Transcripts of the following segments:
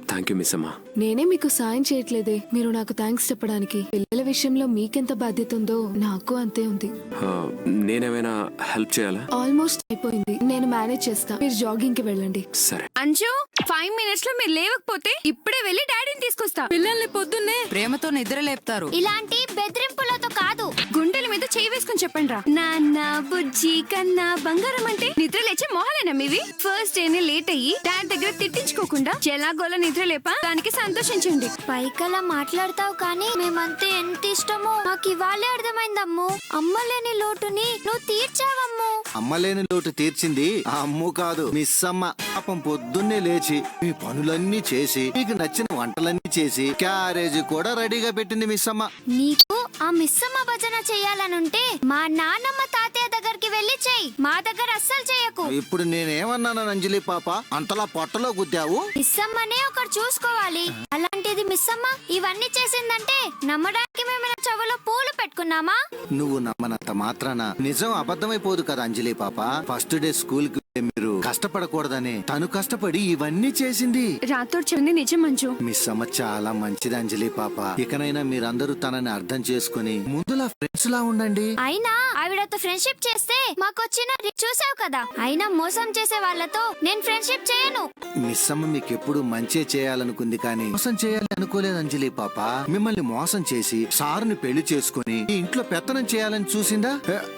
Thank you miss అమ్మా నేనే మీకు సాయం చేయట్లేదే. మీరు నాకు థ్యాంక్స్ చెప్పడానికి. పిల్లల విషయంలో మీకెంత బాధ్యత ఉందో నాకు అంతే ఉంది. ఆ, నేనేమైనా హెల్ప్ చేయాలా? ఆల్మోస్ట్ అయిపోయింది. నేను మేనేజ్ చేస్తా. మీరు జాగింగ్కి వెళ్ళండి. సరే. అంజు ఫైవ్ మినిట్స్లో మీరు లేవకపోతే ఇప్పుడే వెళ్ళి డాడీని తీసుకొస్తా. పిల్లల్ని పొద్దున్నే ప్రేమతో నిద్ర లేపుతారు. ఇలాంటి బెదిరింపులతో కాదు. గుండెల మీద చేయి వేసుకుని చెప్పండి రా. నాన్న బుజ్జి కన్నా బంగారం అంటే? నిద్ర లేచే మొహాలేనా మీవి? ఫస్ట్ డేనే లేట్ అయ్యి డాడ్ దగ్గర తిట్టించుకోకుండా ఎలాగోలా నిద్ర లేపా? దానికి సంతోషించండి. పైకలా మాట్లాడతావు కానీ మేమంతే ఎంత ఇష్టమో? నాకు ఇవాళే అర్థమైందమ్ము. అమ్మలేని లోటుని నువ్వు తీర్చావమ్ము. అమ్మలేని లోటు తీర్చింది ఆ అమ్ము కాదు మిస్ అమ్మ పాపం పొద్దున్నే లేచి మీ పనులన్నీ చేసి మీకు నచ్చిన వంటలన్నీ చేసి క్యారేజీ కూడా రెడీగా పెట్టింది మిస్ అమ్మ నీకు ఆ మిస్సమ్మ భజన చెయ్యాలనుంటే మా నాన్నమ్మ తాతయ్య దగ్గరికి వెళ్ళి చెయ్యి మా దగ్గర అస్సలు చెయ్యకు ఇప్పుడు నేనేమన్నాను అంజలి పాప? అంతలా పొట్టలో గుద్దావు? మిస్సమ్మనే ఒకరు చూసుకోవాలి. అలాంటిది మిస్సమ్మ ఇవన్నీ చేసిందంటే నమ్మడానికి మేము చెవులో పూలు పెట్టుకున్నామా? నువ్వు నమ్మనంత మాత్రాన నిజం అబద్ధమైపోదు కదా అంజలి పాప. ఫస్ట్ డే స్కూల్కి మీరు కష్టపడకూడదని తను కష్టపడి ఇవన్నీ చేసింది. రాతోడు చెప్పింది నిజం మంజు. మిస్ అమ్మ చాలా మంచిది అంజలి పాప. ఇకనైనా మీరందరూ తనని అర్థం చేసుకుని ముందులా ఫ్రెండ్స్ లా ఉండండి. అయినా ఆవిడతో ఫ్రెండ్షిప్ చేస్తే మాకొచ్చిన చూసావు కదా? అయినా మోసం చేసే వాళ్ళతో నేను ఫ్రెండ్షిప్ చేయను. మిస్ అమ్మ మీకెప్పుడు మంచే చేయాలనుకుంది కానీ మోసం చేయాలి అనుకోలేదు అంజలి పాప. మిమ్మల్ని మోసం చేసి సారుని పెళ్ళి చేసుకుని ఈ ఇంట్లో పెత్తనం చేయాలని చూసిందా?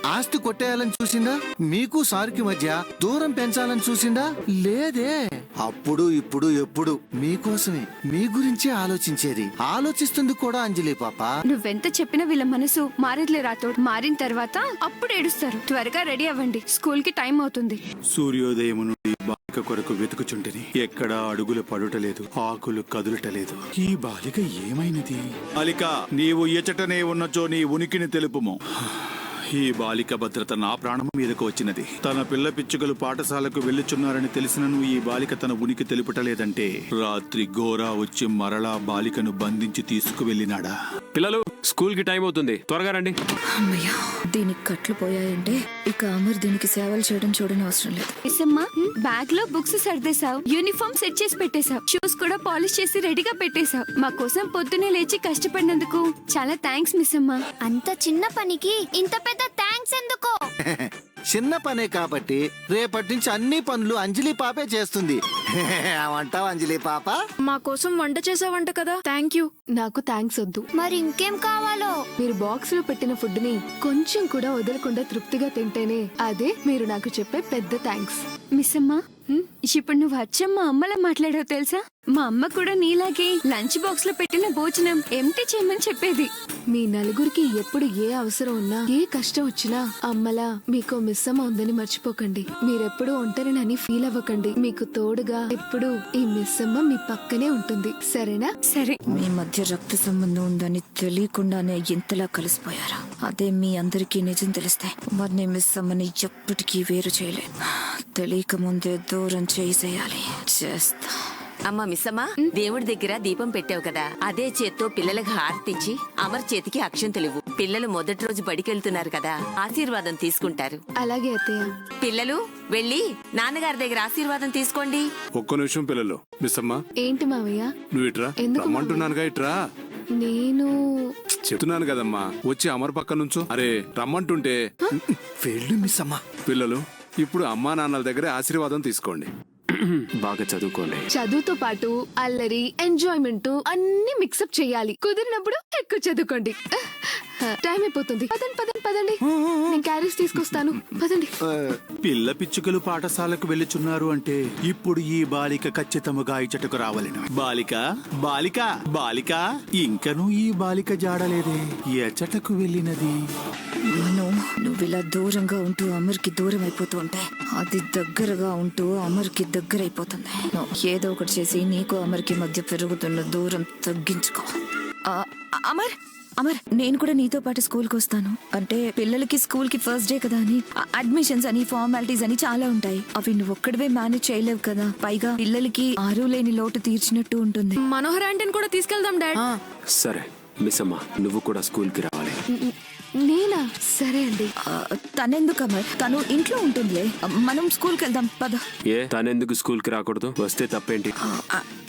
ఆస్తి కొట్టేయాలని చూసిందా? మీకు సారుకి మధ్య దూరం పెంచాలని చూసిందా? లేదే. అప్పుడు ఇప్పుడు ఎప్పుడు? మీకోసమే మీ గురించే ఆలోచించేది. ఆలోచిస్తుంది కూడా అంజలి పాప. నువ్వెంత చెప్పినా వీళ్ళ మనసు మారేదిలే రాతోడు మారిన తర్వాత అప్పుడు ఏడుస్తారు. త్వరగా రెడీ అవ్వండి. స్కూల్కి టైం అవుతుంది. సూర్యోదయం నుండి బాలిక కొరకు వెతుకుచుంటిని. ఎక్కడా అడుగులు పడుటలేదు. ఆకులు కదులుటలేదు. ఈ బాలిక ఏమైనది? బాలిక నీవు ఎచటనే ఉన్నచో నీ ఉనికిని తెలుపుము. ఈ బాలిక భద్రత నా ప్రాణం మీదకు వచ్చినది. తన పిల్ల పిచ్చుకలు పాఠశాలకు వెళ్ళుచున్నారని తెలిసినను ఈ బాలిక తన ఉనికి తెలుపుటలేదంటే రాత్రి గోరా వచ్చి మరలా బాలికను బంధించి తీసుకువెళ్ళినాడా? పిల్లలు స్కూల్కి టైం అవుతుంది. త్వరగా రండి. అమ్మయ్యా దీనికి కట్లు పోయాయంటే ఇక అమర్ దీనికి సేవలు చేయడం చూడని అవసరం లేదు. బ్యాగ్లో బుక్స్ సర్దేశావు యూనిఫామ్ సెట్ చేసి పెట్టేశావు షూస్ కూడా పాలిష్ చేసి రెడీగా పెట్టేశావు. మా కోసం పొద్దునే లేచి కష్టపడినందుకు చాలా థ్యాంక్స్ మిస్ అమ్మ అంత చిన్న పనికి ఇంత పెద్ద థ్యాంక్స్ ఎందుకో? చిన్న పనే కాబట్టి రేపటి నుంచి అన్ని పనులు అంజలి పాపే చేస్తుంది. ఏమంటావు అంజలి పాప? మా కోసం వంట చేసావంట కదా. థ్యాంక్ యూ నాకు థ్యాంక్స్ వద్దు. మరి ఇంకేం కావాలో? మీరు బాక్స్లో పెట్టిన ఫుడ్ని కొంచెం కూడా వదలకుండా తృప్తిగా తింటేనే అదే మీరు నాకు చెప్పే పెద్ద థ్యాంక్స్ మిస్ అమ్మ ఇప్పుడు నువ్వు అచ్చమ్మ అమ్మలా మాట్లాడావు తెలుసా? మా అమ్మ కూడా నీలాగే లంచ్ బాక్స్లో పెట్టిన భోజనం ఎంటీ చేయమని చెప్పేది. మీ నలుగురికి ఎప్పుడు ఏ అవసరం ఉన్నా ఏ కష్టం వచ్చినా అమ్మలా మీకు మిస్సమ్మ ఉందని మర్చిపోకండి. మీరెప్పుడు ఒంటరినని ఫీల్ అవ్వకండి. మీకు తోడుగా ఎప్పుడు ఈ మిస్సమ్మ మీ పక్కనే ఉంటుంది. సరేనా? సరే. మీ మధ్య రక్త సంబంధం ఉందని తెలియకుండానే ఇంతలా కలిసిపోయారా? అదే మీ అందరికీ నిజం తెలిస్తే మరి మిస్ అమ్మని ఎప్పటికీ వేరు చేయలే తెలియక ముందే దూరం చేసేయాలి. చేస్తా. అమ్మ మిస్సమ్మ దేవుడి దగ్గర దీపం పెట్టావు కదా. అదే చేత్తో పిల్లలకు హారతిచ్చి అమర్ చేతికి అక్షంతలివ్వు పిల్లలు మొదటి రోజు బడికెళ్తున్నారు కదా ఆశీర్వాదం తీసుకుంటారు. అలాగే అత్తయ్య. పిల్లలు వెళ్ళి నాన్నగారి దగ్గర ఆశీర్వాదం తీసుకోండి. ఒక్క నిమిషం పిల్లలు. మిస్ అమ్మా ఏంటి మావయ్య? నువ్వు ఇట్రా. ఎందుకు రమ్మంటున్నానుగా ఇట్రా. నేను చెప్తున్నాను కదమ్మా. వచ్చి అమర్ పక్క నుంచో. అరే రమ్మంటుంటే. వెళ్ళు మిస్ అమ్మ పిల్లలు. ఇప్పుడు అమ్మా నాన్నల దగ్గర ఆశీర్వాదం తీసుకోండి. బాగా చదువుకోండి. చదువుతో పాటు అల్లరి ఎంజాయ్మెంట్ అన్ని మిక్సప్ చేయాలి. కుదిరినప్పుడు ఎక్కువ చదువుకోండి. టైం అయిపోతుంది. పదండి పదండి పదండి. నేను క్యారేజ్ తీసుకొస్తాను. పదండి. పిల్ల పిచ్చుకలు పాఠశాలకు వెళ్ళుచున్నారు అంటే ఇప్పుడు ఈ బాలిక ఖచ్చితముగా ఇచ్చటకు రావలెను. బాలిక బాలిక బాలిక ఇంకనూ ఈ బాలిక జాడలేదే. ఎచ్చటకు వెళ్ళినది? మను నువ్వు ఇలా దూరంగా ఉంటూ అమర్కి దూరం అయిపోతూ ఉంటే అది దగ్గరగా ఉంటూ అమర్కి దగ్గర అయిపోతుంది ఏదో ఒకటి చేసి నీకు అమర్కి మధ్య పెరుగుతున్న దూరం తగ్గించుకో. ఆ, అమర్ అమర్ నేను కూడా నీతో పాటు స్కూల్కి వస్తాను. అంటే పిల్లలకి స్కూల్కి ఫస్ట్ డే కదా అని. అడ్మిషన్స్ అని ఫార్మాలిటీస్ అని చాలా ఉంటాయి. అవి నువ్వు ఒక్కడవే మేనేజ్ చేయలేవు కదా. పైగా పిల్లలకి ఆరు లేని లోటు తీర్చినట్టు ఉంటుంది. మనోహర్ ఆంటీని కూడా తీసుకెళ్దాం డాడ్. సరే. మిస్ అమ్మ నువ్వు కూడా స్కూల్కి రావాలి. నేనా? సరే అండి. తనెందుకు అమర్ తను ఇంట్లో ఉంటుందిలే. మనం స్కూల్కి వెళ్దాం పద. ఏ? తనెందుకు స్కూల్కి రాకూడదు? వస్తే తప్పేంటి?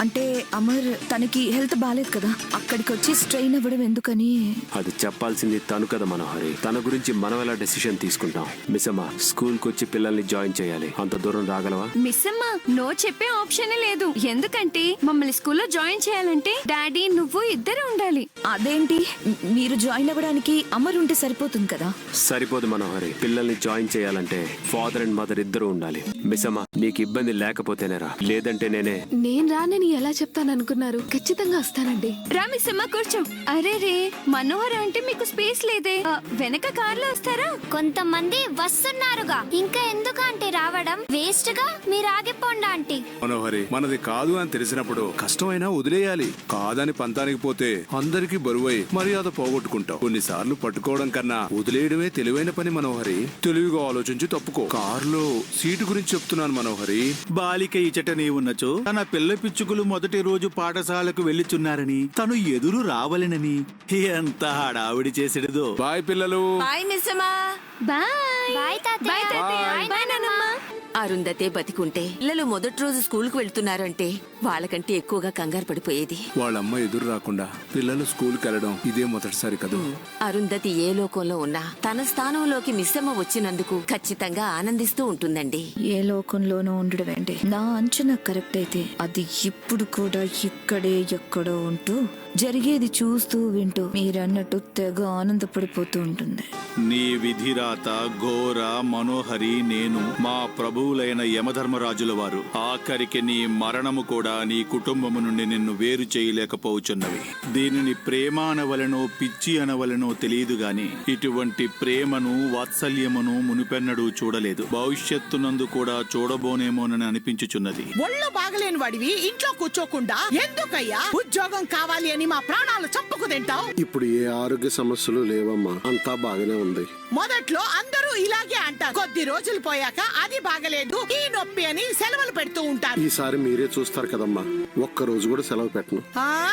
అంటే అమర్ తనకి హెల్త్ బాగాలేదు కదా. అక్కడికి వచ్చి స్ట్రెయిన్ అవ్వడం ఎందుకని? అది చెప్పాల్సింది తను కదా మనోహరి. తన గురించి మనం ఎలా డెసిషన్ తీసుకుంటాం? మిస్ అమ్మ స్కూల్కి వచ్చి పిల్లల్ని జాయిన్ చేయాలి. అంత దూరం రాగలవా? మిస్ అమ్మ నో చెప్పే ఆప్షనే లేదు. ఎందుకంటే మమ్మల్ని స్కూల్లో జాయిన్ చేయాలంటే డాడీ నువ్వు ఇద్దరు ఉండాలి. అదేంటి? మీరు జాయిన్ అవ్వడానికి అమర్ ఉంటే సరిపోతుంది కదా? సరిపోదు మనోహరి. పిల్లల్ని జాయిన్ చేయాలంటే ఫాదర్ అండ్ మదర్ ఇద్దరు ఉండాలి. మిస్ అమ్మ నీకు ఇబ్బంది లేకపోతేనేరా లేదంటే నేనే నేను రానని ఎలా చెప్తాననుకున్నారు? ఖచ్చితంగా వస్తానండి. రా మిస్ అమ్మ కూర్చో. అరే రే మనోహర్ అంటే మీకు స్పేస్ లేదే. ఆ, వెనక కార్లో వస్తారా? కొంతమంది వస్తున్నారుగా. ఇంకా ఎందుకంటే రావడం? వేస్ట్గా? మీరు ఆగిపోండి ఆంటీ. మనోహరి మనది కాదు అని తెలిసినప్పుడు కష్టమైనా వదిలేయాలి. కాదని పంతానికి పోతే అందరికీ బరువై మర్యాద పోగొట్టుకుంటావు. కొన్నిసార్లు పట్టుకోవడం కన్నా వదిలేయడమే తెలివైన పని మనోహరి. తెలివిగా ఆలోచించి తప్పుకో. కారులో సీటు గురించి చెప్తున్నాను మనోహరి. బాలిక ఇచట నీ ఉన్నచో తన పిల్ల పిచ్చుకలు మొదటి రోజు పాఠశాలకు వెళ్ళిచున్నారని తను ఎదురు రావలెనని. ఎంత హడావిడి చేసేదో బాయ్ పిల్లలు. బాయ్ మిస్సమ్మా. బాయ్. బాయ్ తాతయ్య. బాయ్ నానమ్మ. అరుంధతే బతికుంటే పిల్లలు మొదటి రోజు స్కూల్కి వెళ్తున్నారంటే వాళ్ళకంటే ఎక్కువగా కంగారు పడిపోయేది. వాళ్ళమ్మ ఎదురు రాకుండా పిల్లలు స్కూల్కి వెళ్ళడం ఇదే మొదటిసారి కదా. అరుంధతి ఏ లోకంలో ఉన్నా తన స్థానంలోకి మిస్సమ్మ వచ్చినందుకు ఖచ్చితంగా ఆనందిస్తూ ఉంటుందండి. ఏ లోకంలోనూ ఉండడం ఏంటి? నా అంచనా కరెక్ట్ అయితే అది ఇప్పుడు కూడా ఇక్కడే ఎక్కడో ఉంటూ జరిగేది చూస్తూ వింటూ మీరన్నట్టు తెగ ఆనందపడిపోతూ ఉంటుంది. నీ విధిరాత ఘోర మనోహరి నేను మా ప్రభువులైన యమధర్మరాజుల వారు ఆఖరికి నీ మరణము కూడా నీ కుటుంబము నుండి నిన్ను వేరు చేయలేకపోవచ్చున్నవి దీనిని ప్రేమ అనవలనో పిచ్చి అనవలనో తెలియదు గాని ఇటువంటి ప్రేమను వాత్సల్యమును మునిపెన్నడూ చూడలేదు. భవిష్యత్తునందు కూడా చూడబోనేమోనని అనిపించుచున్నది. ఒళ్ళు బాగలేని వాడివి ఇంట్లో కూర్చోకుండా ఎందుకయ్యా? ఉద్యోగం కావాలి అని మా ప్రాణాలు చంపుకు తింటావు? ఇప్పుడు ఏ ఆరోగ్య సమస్యలు లేవమ్మా అంతా బాగానే ఉంది. మొదట్లో అందరూ ఇలాగే అంటారు. కొద్ది రోజులు పోయాక అది బాగలేదు. ఈ నొప్పి అని సెలవులు పెడుతూ ఉంటారు. ఈసారి మీరే చూస్తారు కదమ్మా. ఒక్క రోజు కూడా సెలవు పెట్టను. ఆ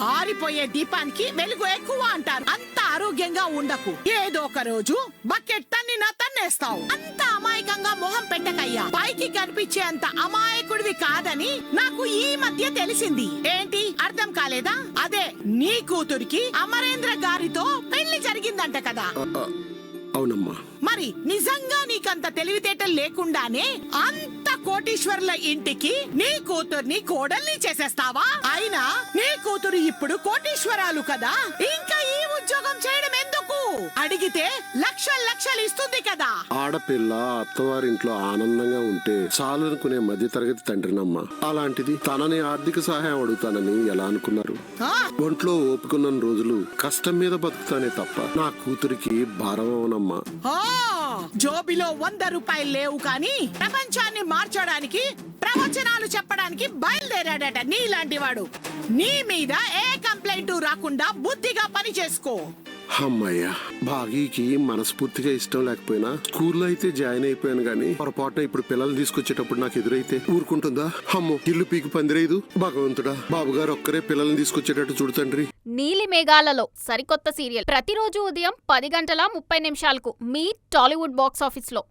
ఆరిపోయే దీపానికి వెలుగు ఎక్కువ అంటారు. అంత ఆరోగ్యంగా ఉండకు. ఏదో ఒక రోజు బకెట్ తన్నినా తన్నేస్తావు. అంత అమాయకంగా మొహం పెట్టకయ్యా. పైకి కనిపించే అంత అమాయకుడివి కాదని నాకు ఈ మధ్య తెలిసింది. ఏంటి? అర్థం కాలేదా? అదే నీ కూతురికి అమరేంద్ర గారితో పెళ్ళి జరిగిందంట కదా. అవునమ్మా. మరి నిజంగా నీకంత తెలివితేటలు లేకుండానే అంత కోటీశ్వర్ల ఇంటికి నీ కూతుర్ని కోడల్ని చేసేస్తావా? అయినా నీ కూతురు ఇప్పుడు కోటీశ్వరాలు కదా ఇంకా ఈ ఉద్యోగం చేయడం ఎందుకు? అడిగితే లక్షలు లక్షలు ఇస్తుంది కదా. ఆడపిల్ల అత్తవారింట్లో ఆనందంగా ఉంటే చాలు అనుకునే మధ్య తరగతి తండ్రినమ్మా. అలాంటిది తనని ఆర్థిక సహాయం అడుగుతానని ఎలా అనుకున్నారు? ఆ. ఒంట్లో ఓపుకున్న రోజులు కష్టం మీద బతుకుతానే తప్ప నా కూతురికి భారం అవనమ్మా జోబిలో వంద రూపాయలు లేవు కానీ ప్రపంచాన్ని మార్చడానికి ప్రవచనాలు చెప్పడానికి బయలుదేరాడట నీలాంటి వాడు నీ మీద ఏ కంప్లైంట్ రాకుండా బుద్ధిగా పని చేసుకో. అమ్మయ్యా భాగీకి మనస్ఫూర్తిగా ఇష్టం లేకపోయినా స్కూల్లో అయితే జాయిన్ అయిపోయాను గానీ పొరపాటున ఇప్పుడు పిల్లలు తీసుకొచ్చేటప్పుడు నాకు ఎదురైతే ఊరుకుంటుందా? అమ్మో ఇల్లు పీకి పందిరేదు భగవంతుడా బాబుగారు ఒక్కరే పిల్లల్ని తీసుకొచ్చేటట్టు చూడతండ్రి నీలి మేఘాలలో సరికొత్త సీరియల్. ప్రతిరోజు ఉదయం పది గంటల ముప్పై నిమిషాలకు మీ టాలీవుడ్ బాక్స్ ఆఫీస్లో.